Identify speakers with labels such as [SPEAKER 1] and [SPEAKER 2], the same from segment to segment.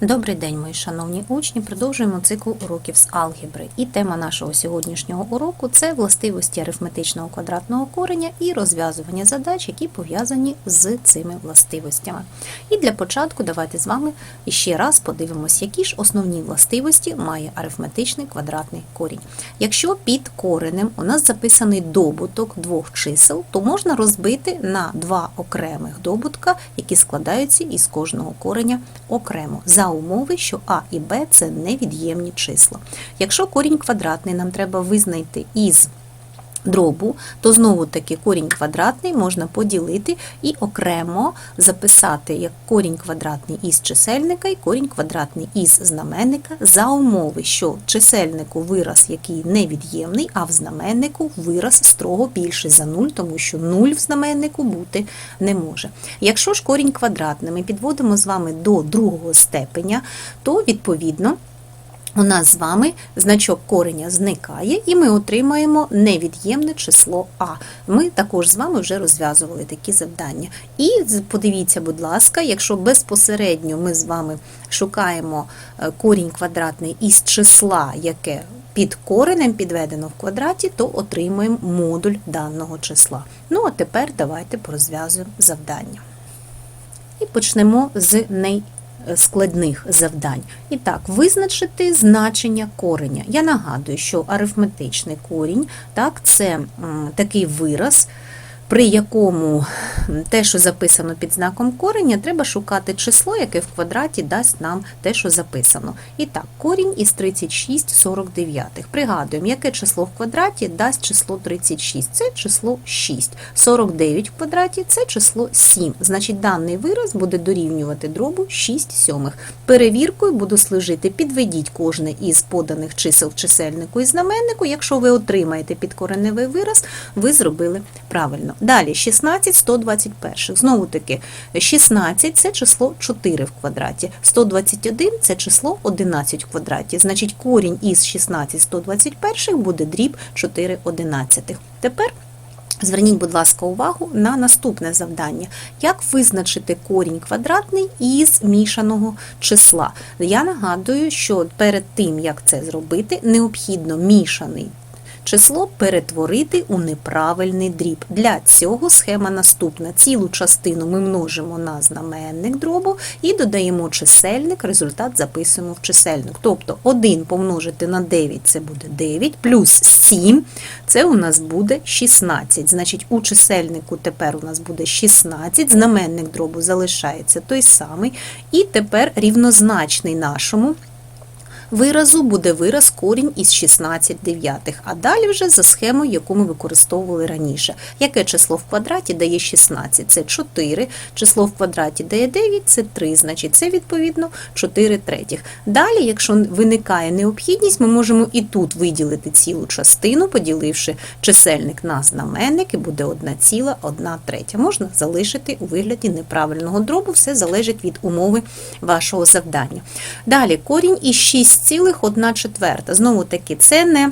[SPEAKER 1] Добрий день, мої шановні учні. Продовжуємо цикл уроків з алгебри. І тема нашого сьогоднішнього уроку це властивості арифметичного квадратного кореня і розв'язування задач, які пов'язані з цими властивостями. І для початку давайте з вами ще раз подивимось, які ж основні властивості має арифметичний квадратний корінь. Якщо під коренем у нас записаний добуток двох чисел, то можна розбити на два окремих добутка, які складаються із кожного кореня окремо, за умови, що А і Б це невід'ємні числа. Якщо корінь квадратний нам треба визнайти із дробу, то знову таки корінь квадратний можна поділити і окремо записати як корінь квадратний із чисельника і корінь квадратний із знаменника за умови, що чисельнику вираз, який невід'ємний, а в знаменнику вираз строго більший за 0, тому що 0 в знаменнику бути не може. Якщо ж корінь квадратний ми підводимо з вами до другого степеня, то відповідно у нас з вами значок кореня зникає, і ми отримаємо невід'ємне число А. Ми також з вами вже розв'язували такі завдання. І подивіться, будь ласка, якщо безпосередньо ми з вами шукаємо е, корінь квадратний із числа, яке під коренем підведено в квадраті, то отримаємо модуль даного числа. Ну а тепер давайте порозв'язуємо завдання. І почнемо з найскладних завдань. І так, визначити значення кореня. Я нагадую, що арифметичний корінь так, це такий вираз, при якому те, що записано під знаком кореня, треба шукати число, яке в квадраті дасть нам те, що записано. І так, корінь із 36 49. Пригадуємо, яке число в квадраті дасть число 36. Це число 6. 49 в квадраті це число 7. Значить, даний вираз буде дорівнювати дробу 6 сьомих. Перевіркою буду служити, підведіть кожне із поданих чисел в чисельнику і знаменнику. Якщо ви отримаєте підкореневий вираз, ви зробили правильно. Далі 16 121. Знову таки, 16 це число 4 в квадраті, 121 це число 11 в квадраті. Значить, корінь із 16 121 буде дріб 4 одинадцятих. Тепер Зверніть, будь ласка, увагу на наступне завдання. Як визначити корінь квадратний із мішаного числа? Я нагадую, що перед тим, як це зробити, необхідно мішаний число перетворити у неправильний дріб. Для цього схема наступна. Цілу частину ми множимо на знаменник дробу і додаємо чисельник, результат записуємо в чисельник. Тобто 1 помножити на 9 це буде 9, плюс 7 це у нас буде 16. Значить, у чисельнику тепер у нас буде 16, знаменник дробу залишається той самий. І тепер рівнозначний нашому виразу буде вираз корінь із 16 дев'ятих, а далі вже за схемою, яку ми використовували раніше. Яке число в квадраті дає 16? Це 4, число в квадраті дає 9, це 3, значить це відповідно 4 третіх. Далі, якщо виникає необхідність, ми можемо і тут виділити цілу частину, поділивши чисельник на знаменник, і буде 1,1 третя. Можна залишити у вигляді неправильного дробу, все залежить від умови вашого завдання. Далі корінь із 6,1 четверта. Знову таки, це не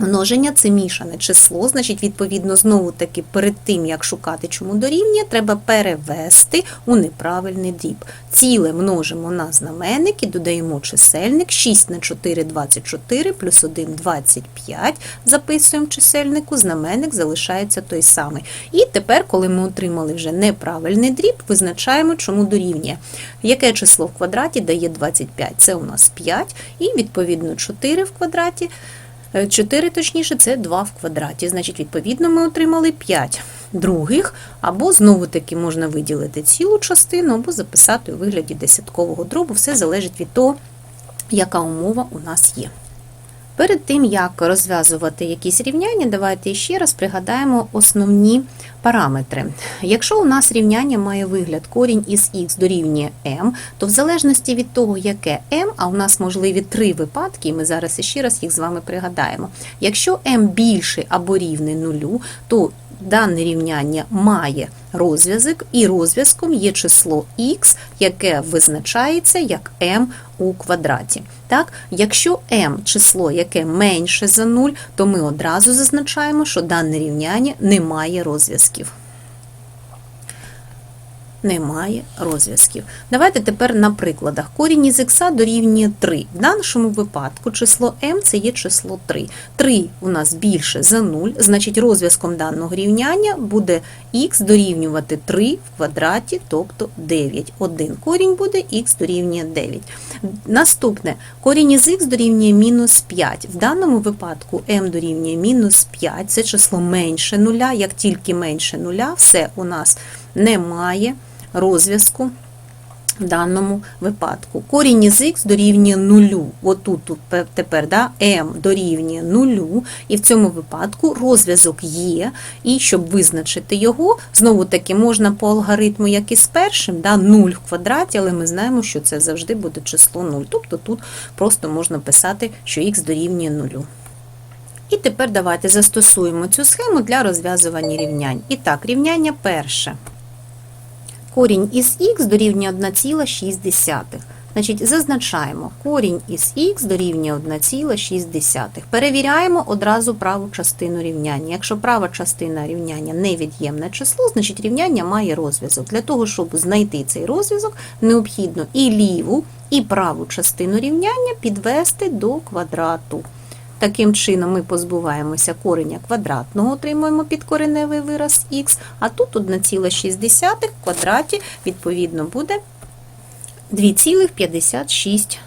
[SPEAKER 1] Множення це мішане число, значить, відповідно, знову таки, перед тим, як шукати чому дорівнює, треба перевести у неправильний дріб. Ціле множимо на знаменник і додаємо чисельник 6 на 4 – 24, плюс 1 – 25, записуємо в чисельнику, знаменник залишається той самий. І тепер, коли ми отримали вже неправильний дріб, визначаємо, чому дорівнює. Яке число в квадраті дає 25? Це у нас 5, і відповідно 4 в квадраті. 4, точніше, це 2 в квадраті. Значить, відповідно, ми отримали 5 других, або знову-таки можна виділити цілу частину, або записати у вигляді десяткового дробу. Все залежить від того, яка умова у нас є. Перед тим, як розв'язувати якісь рівняння, давайте ще раз пригадаємо основні параметри. Якщо у нас рівняння має вигляд корінь із х дорівнює m, то в залежності від того, яке m, а у нас можливі три випадки, і ми зараз ще раз їх з вами пригадаємо. Якщо m більше або рівне нулю, то дане рівняння має розв'язок, і розв'язком є число х, яке визначається як m у квадраті. Так? Якщо m число, яке менше за 0, то ми одразу зазначаємо, що дане рівняння не має розв'язків. Немає розв'язків. Давайте тепер на прикладах. Корінь із х дорівнює 3. В даному випадку число m це є число 3. 3 у нас більше за 0, значить розв'язком даного рівняння буде х дорівнювати 3 в квадраті, тобто 9. Один корінь буде х дорівнює 9. Наступне, корінь із х дорівнює мінус 5. В даному випадку m дорівнює мінус 5, це число менше нуля. Як тільки менше нуля, все у нас немає розв'язку в даному випадку. Корінь із х дорівнює нулю. Отут тут тепер да, m дорівнює нулю, і в цьому випадку розв'язок є. І щоб визначити його, знову таки можна по алгоритму, як і з першим, да, 0 в квадраті, але ми знаємо, що це завжди буде число 0. Тобто тут просто можна писати, що х дорівнює нулю. І тепер давайте застосуємо цю схему для розв'язування рівнянь. І так, рівняння перше. Корінь із х дорівнює 1,6. Значить, зазначаємо, корінь із х дорівнює 1,6. Перевіряємо одразу праву частину рівняння. Якщо права частина рівняння невід'ємне число, значить рівняння має розв'язок. Для того, щоб знайти цей розв'язок, необхідно і ліву, і праву частину рівняння підвести до квадрату. Таким чином ми позбуваємося кореня квадратного, отримуємо підкореневий вираз х, а тут 1,6 в квадраті, відповідно, буде 2,56.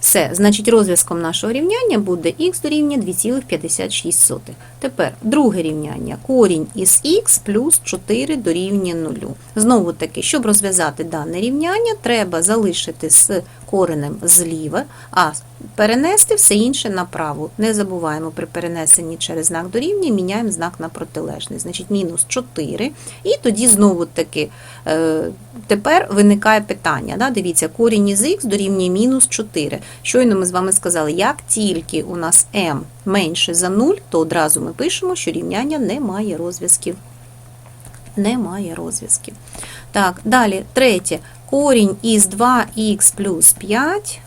[SPEAKER 1] Все, значить, розв'язком нашого рівняння буде х дорівнює 2,56. Тепер друге рівняння. Корінь із х плюс 4 дорівнює 0. Знову таки, щоб розв'язати дане рівняння, треба залишити з коренем зліва, а перенести все інше направо. Не забуваємо при перенесенні через знак дорівнює, міняємо знак на протилежний. Значить, мінус 4. І тоді знову таки е, тепер виникає питання. Да? Дивіться, корінь із х дорівнює мінус 4. Щойно ми з вами сказали, як тільки у нас m менше за 0, то одразу ми пишемо, що рівняння не має розв'язків. Немає розв'язків. Так, далі, третє. Корінь із 2х плюс 5,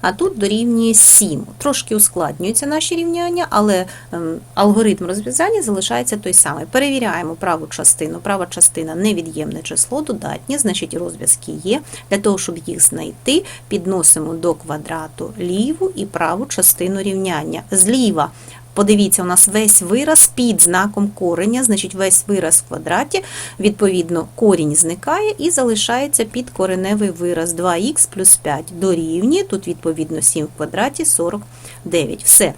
[SPEAKER 1] а тут дорівнює 7. Трошки ускладнюються наші рівняння, але ем, алгоритм розв'язання залишається той самий. Перевіряємо праву частину. Права частина невід'ємне число, додатнє, значить розв'язки є. Для того, щоб їх знайти, підносимо до квадрату ліву і праву частину рівняння. Зліва Подивіться, у нас весь вираз під знаком кореня, значить весь вираз в квадраті, відповідно, корінь зникає і залишається підкореневий вираз 2х плюс 5 дорівнює, тут відповідно 7 в квадраті 49. Все.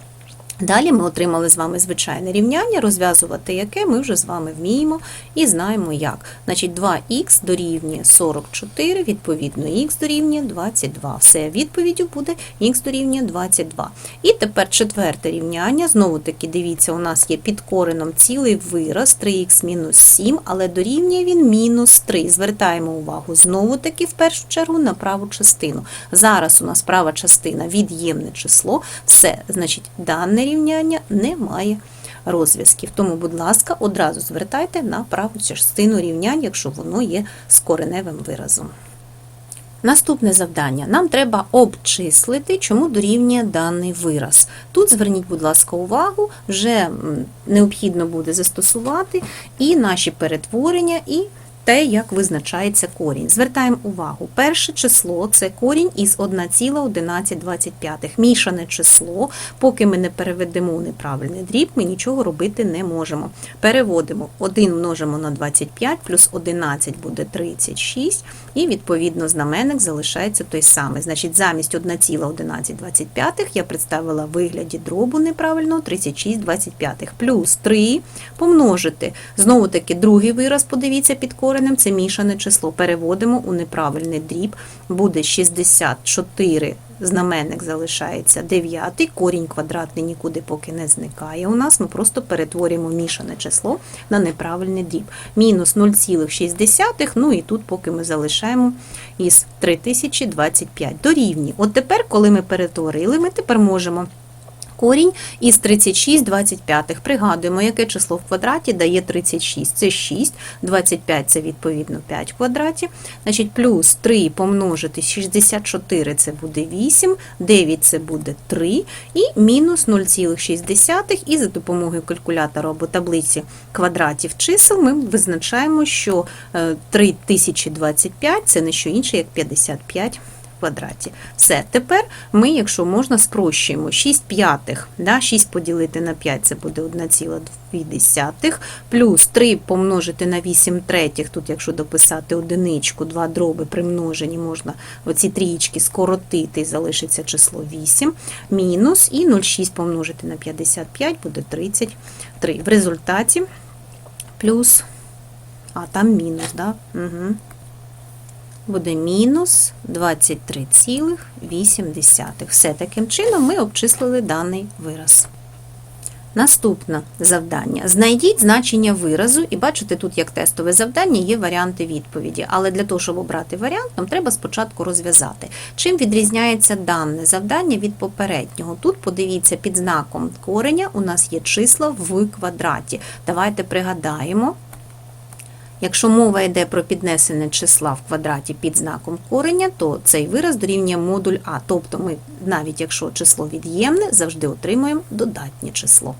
[SPEAKER 1] Далі ми отримали з вами звичайне рівняння, розв'язувати яке ми вже з вами вміємо і знаємо як. Значить, 2х дорівнює 44, відповідно, х дорівнює 22. Все, відповіддю буде х дорівнює 22. І тепер четверте рівняння. Знову таки, дивіться, у нас є під кореном цілий вираз 3х мінус 7, але дорівнює він мінус 3. Звертаємо увагу знову таки в першу чергу на праву частину. Зараз у нас права частина від'ємне число. Все, значить, дане рівняння не має розв'язків. Тому, будь ласка, одразу звертайте на праву частину рівняння, якщо воно є з кореневим виразом. Наступне завдання. Нам треба обчислити, чому дорівнює даний вираз. Тут зверніть, будь ласка, увагу, вже необхідно буде застосувати і наші перетворення, і те, як визначається корінь. Звертаємо увагу. Перше число це корінь із 1,1125. Мішане число. Поки ми не переведемо у неправильний дріб, ми нічого робити не можемо. Переводимо 1 множимо на 25, плюс 11 буде 36, і відповідно знаменник залишається той самий. Значить, замість 1,1125 я представила в вигляді дробу неправильного 36,25. Плюс 3 помножити. Знову таки, другий вираз, подивіться під коренем, це мішане число. Переводимо у неправильний дріб. Буде 64, знаменник залишається 9, корінь квадратний нікуди поки не зникає у нас. Ми просто перетворюємо мішане число на неправильний дріб. Мінус 0,6, ну і тут поки ми залишаємо із 3025 дорівнює. От тепер, коли ми перетворили, ми тепер можемо Корінь із 36 25. Пригадуємо, яке число в квадраті дає 36. Це 6, 25 це відповідно 5 в квадраті. Значить, плюс 3 помножити 64 це буде 8, 9 це буде 3 і мінус 0,6. І за допомогою калькулятора або таблиці квадратів чисел ми визначаємо, що е, 3025 це не що інше, як 55 в квадраті. Все, тепер ми, якщо можна, спрощуємо 6 п'ятих, да, 6 поділити на 5 це буде 1,2, плюс 3 помножити на 8 третіх, тут якщо дописати одиничку, два дроби примножені, можна оці трієчки скоротити і залишиться число 8, мінус і 0,6 помножити на 55 буде 33. В результаті плюс, а там мінус, да? Угу буде мінус 23,8. Все таким чином ми обчислили даний вираз. Наступне завдання. Знайдіть значення виразу, і бачите, тут як тестове завдання є варіанти відповіді. Але для того, щоб обрати варіант, нам треба спочатку розв'язати. Чим відрізняється дане завдання від попереднього? Тут подивіться, під знаком кореня у нас є числа в квадраті. Давайте пригадаємо. Якщо мова йде про піднесене числа в квадраті під знаком кореня, то цей вираз дорівнює модуль А. Тобто ми, навіть якщо число від'ємне, завжди отримуємо додатнє число.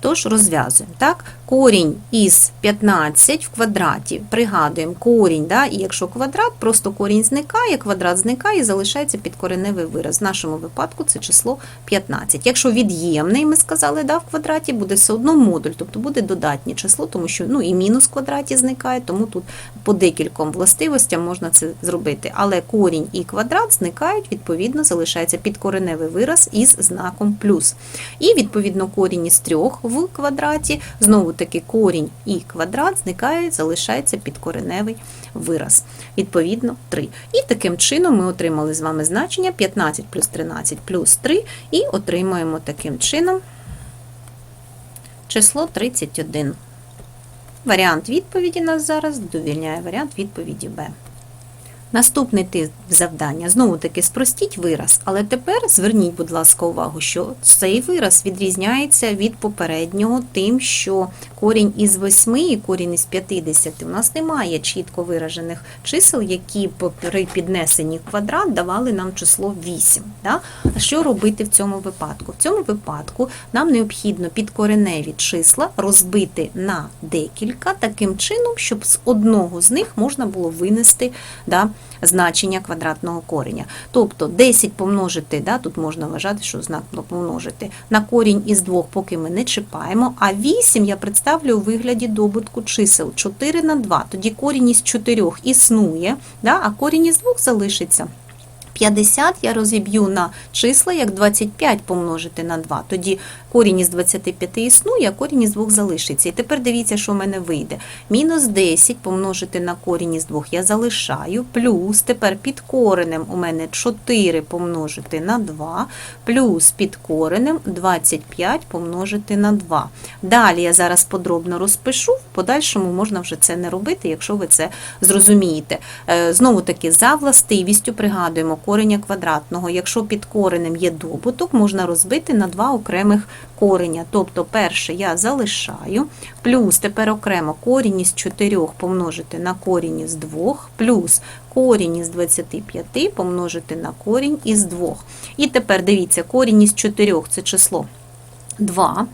[SPEAKER 1] Тож розв'язуємо. Так? Корінь із 15 в квадраті. Пригадуємо корінь, да? і якщо квадрат, просто корінь зникає, квадрат зникає і залишається підкореневий вираз. В нашому випадку це число 15. Якщо від'ємний, ми сказали, да, в квадраті, буде все одно модуль, тобто буде додатнє число, тому що ну, і мінус в квадраті зникає, тому тут по декільком властивостям можна це зробити. Але корінь і квадрат зникають, відповідно, залишається підкореневий вираз із знаком плюс. І відповідно корінь із 3 в квадраті, знову таки корінь і квадрат зникає, залишається підкореневий вираз. Відповідно, 3. І таким чином ми отримали з вами значення 15 плюс 13 плюс 3 і отримуємо таким чином число 31. Варіант відповіді нас зараз довільняє варіант відповіді Б. Наступний тип завдання. Знову таки спростіть вираз, але тепер зверніть, будь ласка, увагу, що цей вираз відрізняється від попереднього тим, що корінь із 8 і корінь із 50 у нас немає чітко виражених чисел, які при піднесенні в квадрат давали нам число 8. Да? А що робити в цьому випадку? В цьому випадку нам необхідно підкореневі числа розбити на декілька таким чином, щоб з одного з них можна було винести. Да, значення квадратного кореня. Тобто 10 помножити, да, тут можна вважати, що знак помножити, на корінь із 2, поки ми не чіпаємо, а 8 я представлю у вигляді добутку чисел 4 на 2, тоді корінь із 4 існує, да, а корінь із 2 залишиться. 50 я розіб'ю на числа, як 25 помножити на 2. Тоді корінь із 25 існує, а корінь із 2 залишиться. І тепер дивіться, що в мене вийде. Мінус 10 помножити на корінь із 2 я залишаю, плюс тепер під коренем у мене 4 помножити на 2, плюс під коренем 25 помножити на 2. Далі я зараз подробно розпишу, в подальшому можна вже це не робити, якщо ви це зрозумієте. Е, Знову таки, за властивістю пригадуємо кореня квадратного. Якщо під коренем є добуток, можна розбити на два окремих кореня. Тобто, перше я залишаю, плюс тепер окремо корінь із 4 помножити на корінь із 2, плюс корінь із 25 помножити на корінь із 2. І тепер дивіться, корінь із 4 це число 2.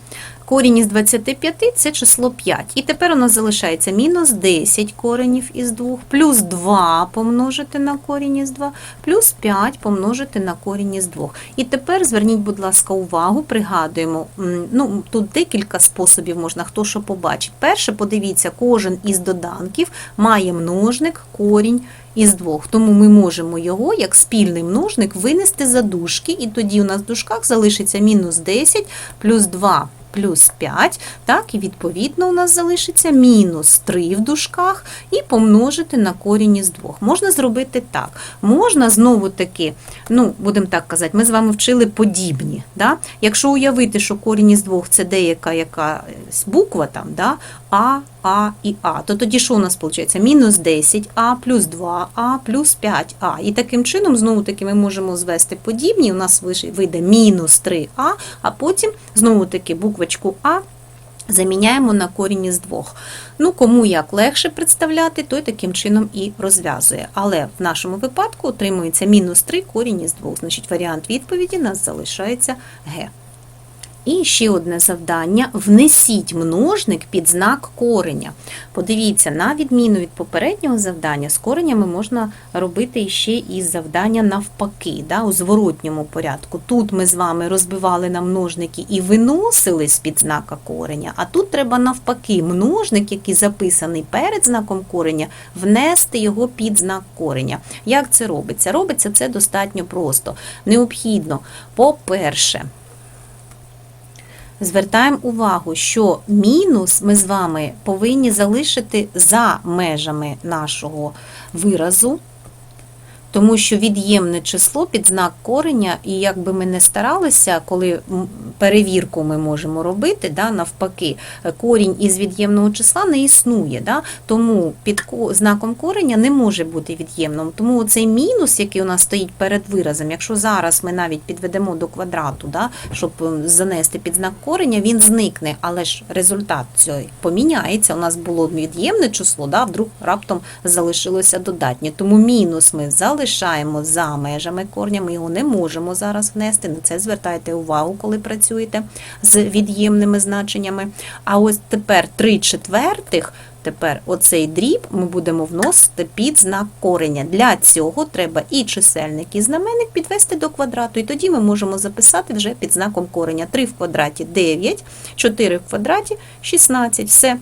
[SPEAKER 1] Корінь із 25 це число 5. І тепер у нас залишається мінус 10 коренів із 2, плюс 2 помножити на корінь із 2, плюс 5 помножити на корінь із 2. І тепер зверніть, будь ласка, увагу, пригадуємо, ну, тут декілька способів можна, хто що побачить. Перше, подивіться, кожен із доданків має множник корінь із двох. Тому ми можемо його як спільний множник винести за дужки, і тоді у нас в дужках залишиться мінус 10 плюс 2 плюс 5, так, і відповідно у нас залишиться мінус 3 в дужках і помножити на корінь із 2. Можна зробити так. Можна знову таки, ну, будемо так казати, ми з вами вчили подібні. Да? Якщо уявити, що корінь із 2 це деяка якась буква там, да? А, А і А. То тоді що у нас виходить? Мінус 10А плюс 2А плюс 5А. І таким чином, знову таки, ми можемо звести подібні. У нас вийде мінус 3А, а потім знову таки буквочку А заміняємо на корінь із двох. Ну, кому як легше представляти, той таким чином і розв'язує. Але в нашому випадку отримується мінус 3 корінь із двох. Значить, варіант відповіді у нас залишається Г. І ще одне завдання: внесіть множник під знак кореня. Подивіться, на відміну від попереднього завдання, з коренями можна робити ще і завдання навпаки, да, у зворотньому порядку. Тут ми з вами розбивали на множники і виносили з-під знака кореня, а тут треба навпаки множник, який записаний перед знаком кореня, внести його під знак кореня. Як це робиться? Робиться це достатньо просто. Необхідно, по-перше, Звертаємо увагу, що мінус ми з вами повинні залишити за межами нашого виразу, тому що від'ємне число під знак кореня, і як би ми не старалися, коли перевірку ми можемо робити, да, навпаки, е, корінь із від'ємного числа не існує. Да, тому під ко- знаком кореня не може бути від'ємним. Тому цей мінус, який у нас стоїть перед виразом, якщо зараз ми навіть підведемо до квадрату, да, щоб ем, занести під знак кореня, він зникне, але ж результат цього поміняється. У нас було від'ємне число, да, вдруг раптом залишилося додатнє. Тому мінус ми залишаємо за межами корня, ми його не можемо зараз внести. На це звертайте увагу, коли працюєте з від'ємними значеннями. А ось тепер 3 четвертих. Тепер оцей дріб ми будемо вносити під знак кореня. Для цього треба і чисельник, і знаменник підвести до квадрату. І тоді ми можемо записати вже під знаком кореня. 3 в квадраті 9, 4 в квадраті 16. Все.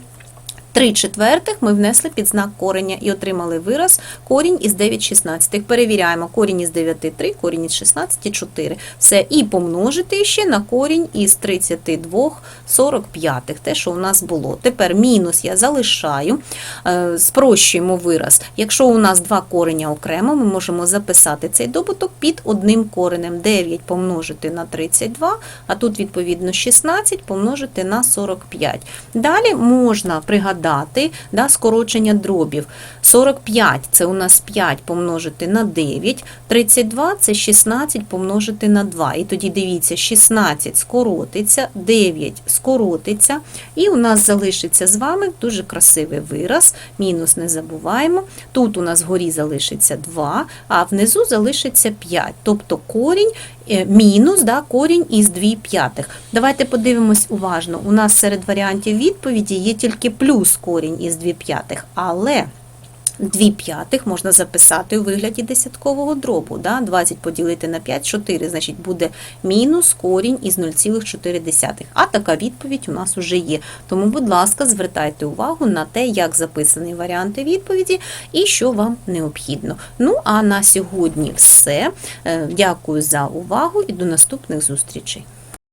[SPEAKER 1] 3 четвертих ми внесли під знак кореня і отримали вираз корінь із 9 шістнадцятих. Перевіряємо корінь із 9 – 3, корінь із 16 – 4. Все. І помножити ще на корінь із 32 – 45, те, що у нас було. Тепер мінус я залишаю, е, спрощуємо вираз. Якщо у нас два кореня окремо, ми можемо записати цей добуток під одним коренем. 9 помножити на 32, а тут, відповідно, 16 помножити на 45. Далі можна пригадати да, скорочення дробів. 45 – це у нас 5 помножити на 9, 32 – це 16 помножити на 2. І тоді дивіться, 16 скоротиться, 9 скоротиться, і у нас залишиться з вами дуже красивий вираз, мінус не забуваємо. Тут у нас вгорі залишиться 2, а внизу залишиться 5. Тобто корінь мінус да, корінь із 2 п'ятих. Давайте подивимось уважно. У нас серед варіантів відповіді є тільки плюс корінь із 2 п'ятих, але 2 п'ятих можна записати у вигляді десяткового дробу. Да? 20 поділити на 5 – 4, значить буде мінус корінь із 0,4. А така відповідь у нас уже є. Тому, будь ласка, звертайте увагу на те, як записані варіанти відповіді і що вам необхідно. Ну, а на сьогодні все. Е, Дякую за увагу і до наступних зустрічей.